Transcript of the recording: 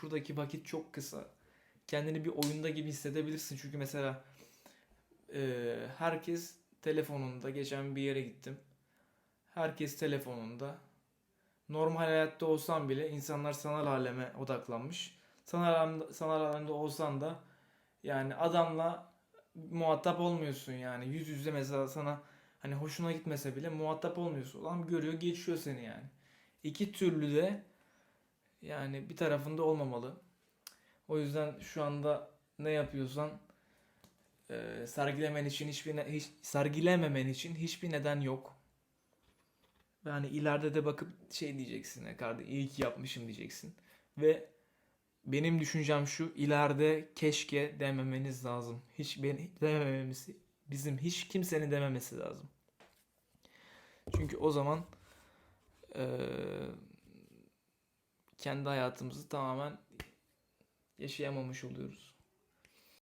Şuradaki vakit çok kısa. Kendini bir oyunda gibi hissedebilirsin. Çünkü mesela e, herkes telefonunda. Geçen bir yere gittim. Herkes telefonunda. Normal hayatta olsan bile insanlar sanal aleme odaklanmış. Sanal alemde, sanal alemde olsan da yani adamla muhatap olmuyorsun yani. Yüz yüze mesela sana hani hoşuna gitmese bile muhatap olmuyorsun. Adam görüyor geçiyor seni yani. İki türlü de yani bir tarafında olmamalı. O yüzden şu anda ne yapıyorsan e, sergilemen için hiçbir ne- hiç, sergilememen için hiçbir neden yok. Ve hani ileride de bakıp şey diyeceksin ne kardeş iyi ki yapmışım diyeceksin. Ve benim düşüncem şu ileride keşke dememeniz lazım. Hiç beni demememiz bizim hiç kimsenin dememesi lazım. Çünkü o zaman eee, kendi hayatımızı tamamen yaşayamamış oluyoruz.